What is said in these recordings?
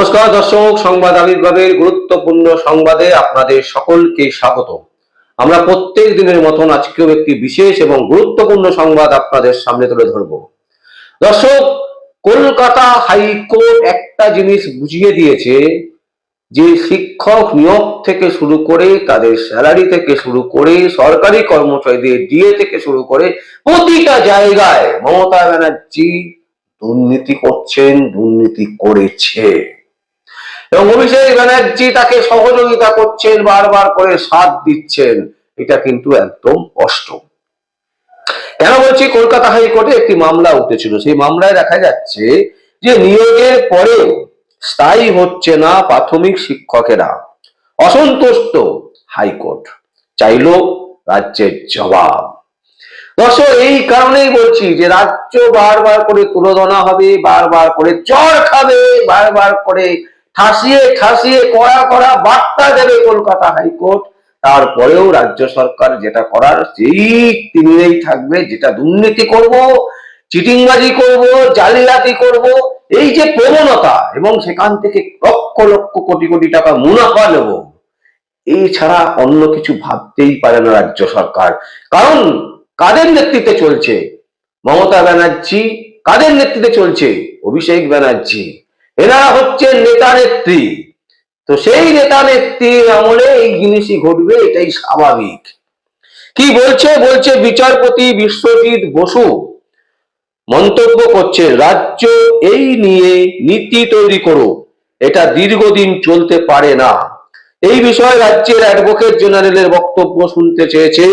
নমস্কার, দর্শক, সংবাদ আবির্ভাবের গুরুত্বপূর্ণ সংবাদে আপনাদের সকলকে স্বাগত। আমরা প্রত্যেক দিনের মতন আজকেও একটি বিশেষ এবং গুরুত্বপূর্ণ সংবাদ আপনাদের সামনে তুলে ধরব। দর্শক, কলকাতা হাইকোর্ট একটা জিনিস বুঝিয়ে দিয়েছে যে শিক্ষক নিয়োগ থেকে শুরু করে, তাদের স্যালারি থেকে শুরু করে, সরকারি কর্মচারীদের ডিএ থেকে শুরু করে প্রতিটা জায়গায় মমতা ব্যানার্জি দুর্নীতি করছেন, দুর্নীতি করেছে। এবং অভিষেক ব্যানার্জি তাকে সহযোগিতা করছেন, বারবার করে সাথ দিচ্ছেন। এটা কিন্তু একদম স্পষ্ট কেন বলছি কলকাতা হাইকোর্টে একটি মামলা উঠেছিল? সেই মামলায় দেখা যাচ্ছে যে নিয়োগের পরেও স্থায়ী হচ্ছে না প্রাথমিক শিক্ষকেরা। অসন্তুষ্ট হাইকোর্ট। চাইলো রাজ্যের জবাব। দর্শক, এই কারণেই বলছি যে রাজ্য বারবার করে তুলোধনা হবে, বারবার করে চর খাবে, বারবার করে ঠাসিয়ে ঠাসিয়ে কড়া কড়া বার্তা দেবে কলকাতা হাইকোর্ট। তারপরেও রাজ্য সরকার যেটা করার, সেই তিনিই থাকবে, যেটা দুর্নীতি করব, চিটিংবাজি করব, জালিয়াতি করব, এই যে প্রবণতা, এবং সেখান থেকে লক্ষ লক্ষ কোটি কোটি টাকা মুনাফা নেব, এই ছাড়া অন্য কিছু ভাবতেই পারে না রাজ্য সরকার। কারণ কাদের নেতৃত্বে চলছে? মমতা ব্যানার্জি কাদের নেতৃত্বে চলছে? অভিষেক ব্যানার্জি। এনারা হচ্ছেন নেতা নেত্রী। তো সেই নেতা নেত্রীর আমলে এই জিনিসই ঘটবে, এটাই স্বাভাবিক। কি বলছে? বলছে বিচারপতি বিশ্বজিৎ বসু মন্তব্য করছে, রাজ্য এই নিয়ে নীতি তৈরি করো, এটা দীর্ঘদিন চলতে পারে না। এই বিষয়ে রাজ্যের অ্যাডভোকেট জেনারেলের বক্তব্য শুনতে চেয়েছে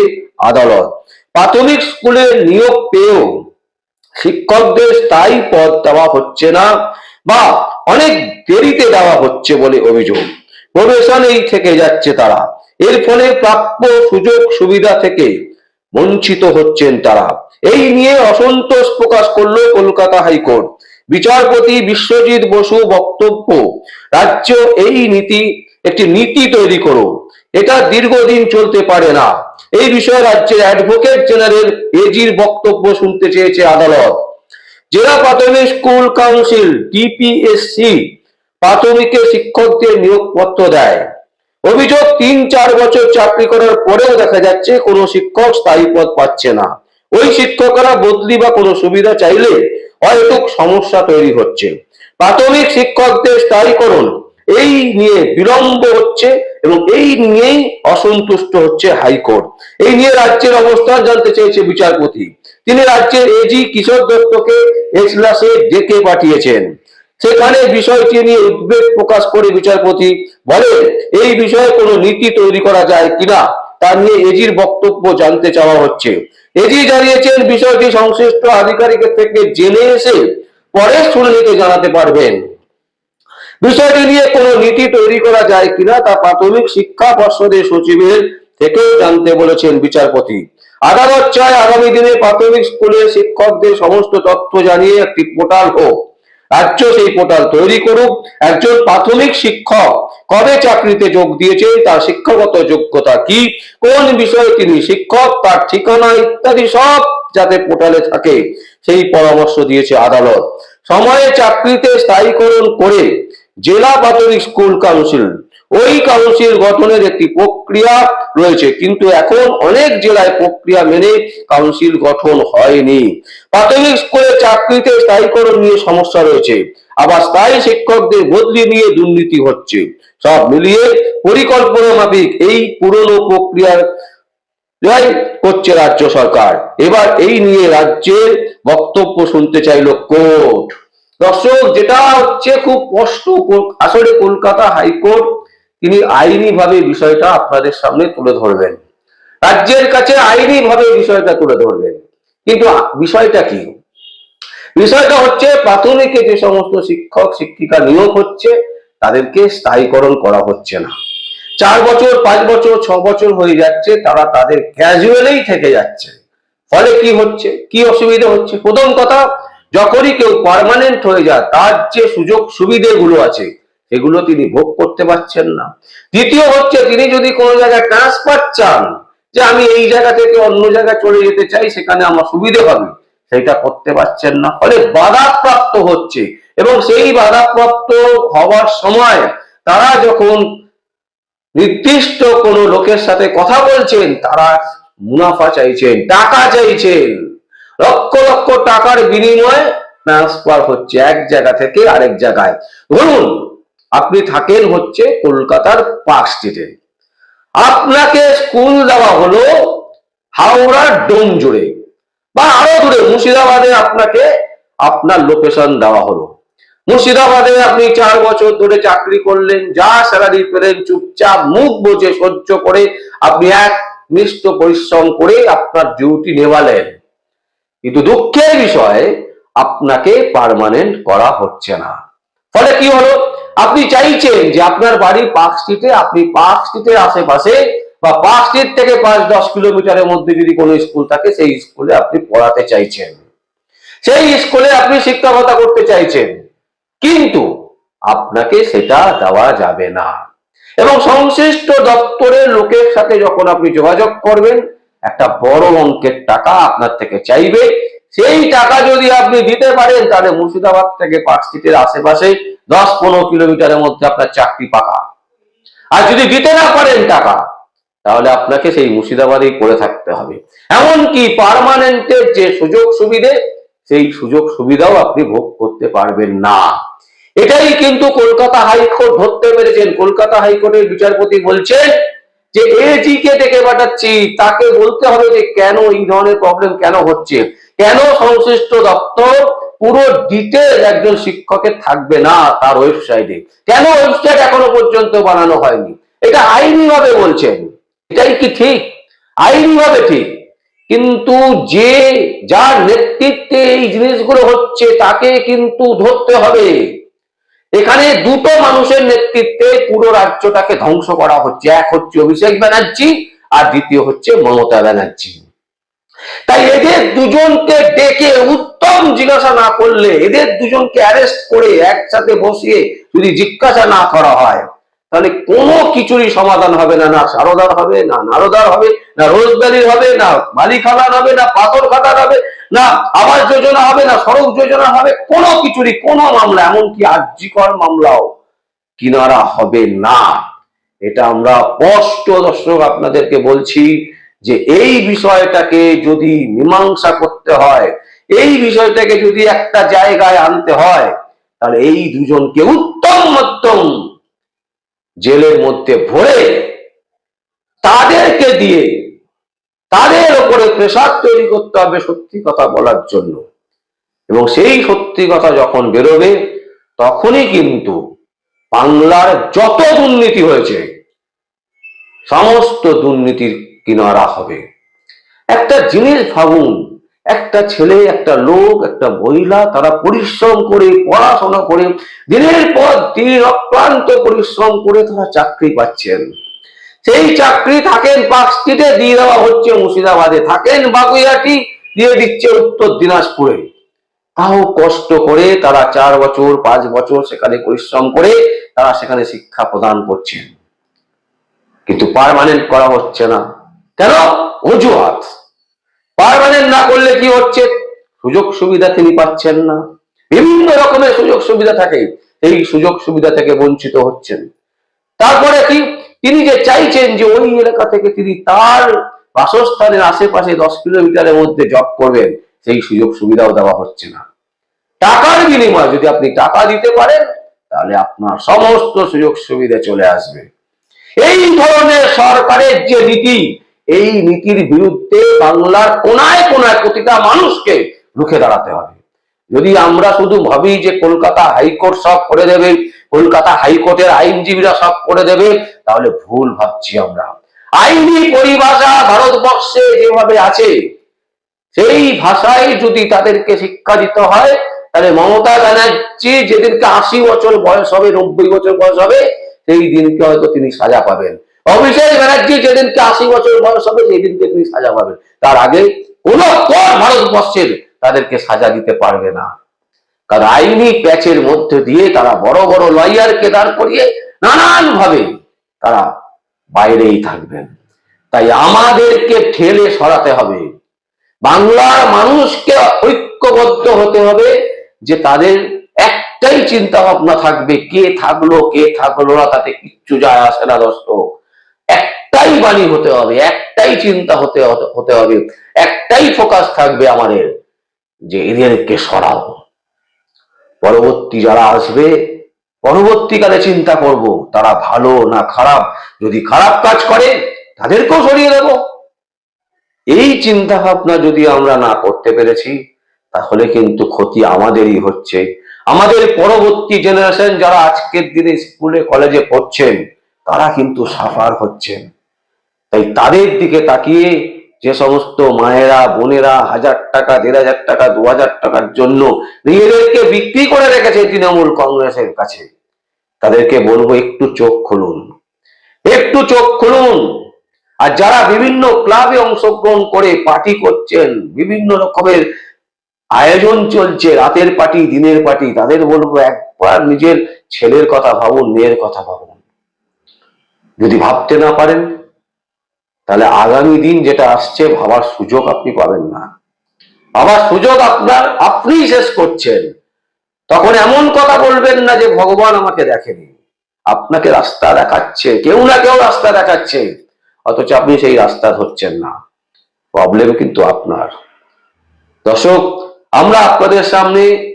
আদালত। প্রাথমিক স্কুলে নিয়োগ পেয়েও শিক্ষকদের স্থায়ী পদ দেওয়া হচ্ছে না। বা অনেক দেরিতে দেওয়া হচ্ছে বলে অভিযোগ। প্রবেশনেই থেকে যাচ্ছে তারা। এর ফলে প্রাপ্য সুযোগ সুবিধা থেকে বঞ্চিত হচ্ছেন তারা। এই নিয়ে অসন্তোষ প্রকাশ করল কলকাতা হাইকোর্ট। বিচারপতি বিশ্বজিৎ বসু বক্তব্য, রাজ্য এই নীতি, একটি নীতি তৈরি করো। এটা দীর্ঘদিন চলতে পারে না। এই বিষয়ে রাজ্যের অ্যাডভোকেট জেনারেল এজির বক্তব্য শুনতে চেয়েছে আদালত। জেলা প্রাথমিক স্কুল কাউন্সিল, টিপিএসসি প্রাথমিকে শিক্ষকদের নিয়োগপত্র দেয়। অভিযোগ, তিন চার বছর চাকরি করার পরেও দেখা যাচ্ছে কোনো শিক্ষক স্থায়ী পদ পাচ্ছে না। ওই শিক্ষকরা বদলি বা কোনো সুবিধা চাইলে হয়তো সমস্যা তৈরি হচ্ছে। প্রাথমিক শিক্ষকদের স্থায়ীকরণ, এই নিয়ে বিলম্ব হচ্ছে এবং এই নিয়েই অসন্তুষ্ট হচ্ছে হাইকোর্ট। এই নিয়ে রাজ্যের অবস্থান জানতে চেয়েছে বিচারপতি। তিনি রাজ্যের এজি কিশোর দত্তকে এজলাসে ডেকে পাঠিয়েছেন। সেখানে বিষয়টি নিয়ে উদ্বেগ প্রকাশ করে বিচারপতি বলেন, এই বিষয়ে কোনো নীতি তৈরি করা যায় কিনা তা নিয়ে এজির বক্তব্য জানতে চাওয়া হচ্ছে। এজি জানিয়েছেন, বিষয়টি সংশ্লিষ্ট আধিকারিকের থেকে জেনে এসে পরে শুনানিতে জানাতে পারবেন। বিষয়টি নিয়ে কোনো নীতি তৈরি করা যায় কিনা তা প্রাথমিক শিক্ষা পর্ষদের সচিবের থেকেও জানতে বলেছেন বিচারপতি। আদালত চায় আগামী দিনে প্রাথমিক স্কুলের শিক্ষকদের সমস্ত তথ্য জানিয়ে একটি পোর্টাল হোক। রাজ্য সেই পোর্টাল তৈরি করুক। একজন প্রাথমিক শিক্ষক কবে চাকরিতে যোগ দিয়েছে, তার শিক্ষাগত যোগ্যতা কি, কোন বিষয়ে তিনি শিক্ষক, তার ঠিকানা ইত্যাদি সব যাতে পোর্টালে থাকে, সেই পরামর্শ দিয়েছে আদালত। সময়ে চাকরিতে স্থায়ীকরণ করে জেলা প্রাথমিক স্কুল কাউন্সিল ওই কাউন্সিল গঠনের একটি প্রক্রিয়া রয়েছে, কিন্তু এখন অনেক জেলায় প্রক্রিয়া মেনে কাউন্সিল গঠন হয়নি। প্রাথমিক স্কুলে চাকরিতে স্থায়ীকরণ নিয়ে সমস্যা রয়েছে, আবার স্থায়ী শিক্ষকদের বদলি নিয়ে দুর্নীতি হচ্ছে। সব মিলিয়ে পরিকল্পনা মাফিক এই পুরনো প্রক্রিয়ার করছে রাজ্য সরকার। এবার এই নিয়ে রাজ্যের বক্তব্য শুনতে চাইল কোর্ট। দর্শক, যেটা হচ্ছে খুব স্পষ্ট আসলে কলকাতা হাইকোর্ট তিনি আইনি ভাবে বিষয়টা আপনাদের সামনে তুলে ধরবেন। রাজ্যের কাছে আইনি ভাবে বিষয়টা তুলে ধরবেন। কিন্তু বিষয়টা কি? বিষয়টা হচ্ছে প্রাথমিকে যে সমস্ত শিক্ষক, শিক্ষিকা নিয়োগ হচ্ছে, তাদেরকে স্থায়ীকরণ করা হচ্ছে না। চার বছর, পাঁচ বছর, ছ বছর হয়ে যাচ্ছে, তারা তাদের ক্যাজুয়ালেই থেকে যাচ্ছে। ফলে কি হচ্ছে? কি অসুবিধা হচ্ছে? প্রথম কথা, যখনই কেউ পার্মানেন্ট হয়ে যায়, তার যে সুযোগ সুবিধেগুলো আছে সেগুলো তিনি ভোগ করতে পারছেন না। দ্বিতীয় হচ্ছে, তিনি যদি কোনো জায়গায় ট্রান্সফার চান, যে আমি এই জায়গা থেকে অন্য জায়গায় চলে যেতে চাই, সেখানে আমার সুবিধে হবে, সেটা করতে পারছেন না। ফলে বাধাপ্রাপ্ত হচ্ছে এবং সেই বাধাপ্রাপ্ত হওয়ার সময় তারা যখন নির্দিষ্ট কোনো লোকের সাথে কথা বলছেন, তারা মুনাফা চাইছেন, টাকা চাইছেন। লক্ষ লক্ষ টাকার বিনিময়ে ট্রান্সফার হচ্ছে এক জায়গা থেকে আরেক জায়গায়। ধরুন আপনি থাকেন হচ্ছে কলকাতার পার্ক স্ট্রিটে। আপনাকে স্কুল দেওয়া হলো হাওড়ার ডোম জুড়ে বা আরও দূরে, মুর্শিদাবাদে আপনাকে আপনার লোকেশন দেওয়া হলো। মুর্শিদাবাদে আপনি চার বছর ধরে চাকরি করলেন, যা স্যালারি পেলেন, চুপচাপ মুখ বুঝে সহ্য করে আপনি এক নিষ্ঠ পরিশ্রম করে আপনার ডিউটি নেওয়ালেন। কিন্তু দুঃখের বিষয়, আপনাকে পার্মানেন্ট করা হচ্ছে না। ফলে কি হলো? আপনি চাইছেন যে আপনার বাড়ি পার্ক স্ট্রিটে, আপনি পার্ক স্ট্রিটের আশেপাশে বা পার্ক স্ট্রিট থেকে পাঁচ, দশ কিলোমিটারের মধ্যে যদি কোনো স্কুল থাকে, সেই স্কুলে আপনি পড়াতে চাইছেন। সেই স্কুলে আপনি শিক্ষকতা করতে চাইছেন। কিন্তু আপনাকে সেটা দেওয়া যাবে না। এবং সংশ্লিষ্ট দপ্তরের লোকের সাথে যখন আপনি যোগাযোগ করবেন, একটা বড় অঙ্কের টাকা আপনার থেকে চাইবে। সেই টাকা যদি আপনি দিতে পারেন, তাহলে মুর্শিদাবাদ থেকে পার্ক স্ট্রিটের আশেপাশে দশ পনেরো কিলোমিটারের মধ্যে আপনার চাকরি পাকা। আর যদি দিতে না পারেন টাকা, তাহলে আপনাকে সেই মুর্শিদাবাদেই করে থাকতে হবে। এমনকি পারমানেন্টের যে সুযোগ সুবিধে, সেই সুযোগ সুবিধাও আপনি ভোগ করতে পারবেন না। এটাই কিন্তু কলকাতা হাইকোর্ট ধরতে পেরেছেন। কলকাতা হাইকোর্টের বিচারপতি বলছেন যে এজি কে ডেকে পাঠাচ্ছি, তাকে বলতে হবে যে, কেন এই ধরনের প্রবলেম কেন হচ্ছে? কেন সংশ্লিষ্ট দপ্তর পুরো ডিটেল একজন শিক্ষকের থাকবে না তার ওয়েবসাইটে কেন ওয়েবসাইট এখনও পর্যন্ত বানানো হয়নি? এটা আইনি ভাবে বলছেন। এটাই কি ঠিক? আইনি ভাবে ঠিক। কিন্তু যে, যার নেতৃত্বে এই জিনিসগুলো হচ্ছে, তাকে কিন্তু ধরতে হবে। এখানে দুটো মানুষের নেতৃত্বে পুরো রাজ্যটাকে ধ্বংস করা হচ্ছে। এক হচ্ছে অভিষেক ব্যানার্জি আর দ্বিতীয় হচ্ছে মমতা ব্যানার্জি। তাই এদের দুজনকে ডেকে উত্তম জিজ্ঞাসা না করলে, এদের দুজনকে অ্যারেস্ট করে একসাথে বসিয়ে যদি জিজ্ঞাসা না করা হয়, তাহলে কোনো কিছুরই সমাধান হবে না না সারদার হবে, না নারদার হবে, না রোজবেলির হবে, না মালিখানার হবে, না পাথর খাটার হবে, না আবাস যোজনা হবে, না সড়ক যোজনা হবে, কোনো কিছুরই, কোনো মামলা, এমনকি আর্যিকর মামলাও কিনারা হবে না। এটা আমরা স্পষ্ট দর্শক আপনাদেরকে বলছি। যে এই বিষয়টাকে যদি মীমাংসা করতে হয়, এই বিষয়টাকে যদি একটা জায়গায় আনতে হয়, তাহলে এই দুজনকে উত্তম মধ্যম জেলের মধ্যে ভরে তাদেরকে দিয়ে তাদের ওপরে প্রেশার তৈরি করতে হবে সত্যি কথা বলার জন্য। এবং সেই সত্যি কথা যখন বেরোবে, তখনই কিন্তু বাংলার যত দুর্নীতি হয়েছে, সমস্ত দুর্নীতির কিনারা হবে। একটা জিনিস ভাবুন, একটা ছেলে, একটা লোক, একটা মহিলা, তারা পরিশ্রম করে, পড়াশোনা করে, দিনের পর দিন অক্লান্ত পরিশ্রম করে তারা চাকরি পাচ্ছেন। সেই চাকরি থাকেন পার্কস্ট্রিটে, দিয়ে দেওয়া হচ্ছে মুর্শিদাবাদে। থাকেন বাগুইয়াটি দিয়ে দিচ্ছে উত্তর দিনাজপুরে। তাও কষ্ট করে তারা চার বছর, পাঁচ বছর সেখানে পরিশ্রম করে তারা সেখানে শিক্ষা প্রদান করছেন। কিন্তু পার্মানেন্ট করা হচ্ছে না। কেন? অজুহাত। পার্মানেন্ট না করলে কি হচ্ছে? সুযোগ সুবিধা তিনি পাচ্ছেন না। বিভিন্ন রকমের সুযোগ সুবিধা থাকে। এই সুযোগ সুবিধা থেকে বঞ্চিত হচ্ছেন। তারপরে কি? তিনি যে চাইছেন যে ওই এলাকা থেকে তিনি তার বাসস্থানের আশেপাশে দশ কিলোমিটারের মধ্যে জব করবেন, সেই সুযোগ সুবিধাও দেওয়া হচ্ছে না। টাকার বিনিময়ে যদি আপনি টাকা দিতে পারেন, তাহলে আপনার সমস্ত সুযোগ সুবিধা চলে আসবে। এই ধরনের সরকারের যে নীতি এই নীতির বিরুদ্ধে বাংলার কোনায় কোনায় প্রতিটা মানুষকে রুখে দাঁড়াতে হবে। যদি আমরা শুধু ভাবি যে কলকাতা হাইকোর্ট সব করে দেবে, কলকাতা হাইকোর্টের আইনজীবীরা সব করে দেবে, তাহলে ভুল ভাবছি আমরা। আইনি পরিভাষা ভারতবর্ষে যেভাবে আছে, সেই ভাষায় যদি তাদেরকে শিক্ষা দিতে হয়, তাহলে মমতা ব্যানার্জি যেদিনকে আশি বছর বয়স হবে, নব্বই বছর বয়স হবে, সেই দিনকে হয়তো তিনি সাজা পাবেন। অভিষেক ব্যানার্জি যেদিনকে আশি বছর বয়স হবে সেই দিনকে তিনি সাজা পাবেন। তার আগে কোন ভারতবর্ষের তাদেরকে সাজা দিতে পারবে না। কারণ আইনি প্যাচের মধ্যে দিয়ে তারা বড় বড় লয়ারকে দাঁড় করিয়ে নানান ভাবে তারা বাইরেই থাকবেন। তাই আমাদেরকে ঠেলে সরাতে হবে। বাংলার মানুষকে ঐক্যবদ্ধ হতে হবে যে তাদের একটাই চিন্তা ভাবনা থাকবে, কে থাকল কে থাকল না, তাতে কিচ্ছু যায় আসে না দর্শক একটাই বাণী হতে হবে, একটাই চিন্তা হতে হতে হবে। একটাই ফোকাস থাকবে আমাদের যে এদেরকে সরাও। পরবর্তী যারা আসবে, পরবর্তীকালে চিন্তা করব, তারা ভালো না খারাপ? যদি খারাপ কাজ করে, তাদেরকেও সরিয়ে দেব। এই চিন্তা ভাবনা যদি আমরা না করতে পেরেছি, তাহলে কিন্তু ক্ষতি আমাদেরই হচ্ছে। আমাদের পরবর্তী জেনারেশন যারা আজকের দিনে স্কুলে কলেজে পড়ছেন তারা কিন্তু সাফার হচ্ছেন তাই তাদের দিকে তাকিয়ে যে সমস্ত মায়েরা, বোনেরা হাজার টাকা, দেড় হাজার টাকা, দু হাজার টাকার জন্য নিজেদেরকে বিক্রি করে রেখেছে তৃণমূল কংগ্রেসের কাছে, তাদেরকে বলব একটু চোখ খুলুন। একটু চোখ খুলুন। আর যারা বিভিন্ন ক্লাবে অংশগ্রহণ করে পার্টি করছেন, বিভিন্ন রকমের আয়োজন চলছে, রাতের পার্টি, দিনের পার্টি, তাদের বলব একবার নিজের ছেলের কথা ভাবুন, মেয়ের কথা ভাবুন। যদি ভাবতে না পারেন, তাহলে আগামী দিন যেটা আসছে ভাবার সুযোগ আপনি পাবেন না। ভাবার সুযোগ আপনার, আপনিই শেষ করছেন। তখন এমন কথা বলবেন না যে ভগবান আমাকে দেখেনি। আপনাকে রাস্তা দেখাচ্ছে, কেউ না কেউ রাস্তা দেখাচ্ছে। অথচ আপনি সেই রাস্তা ধরছেন না। প্রবলেম কিন্তু আপনার। দর্শক, আমরা আপনাদের সামনে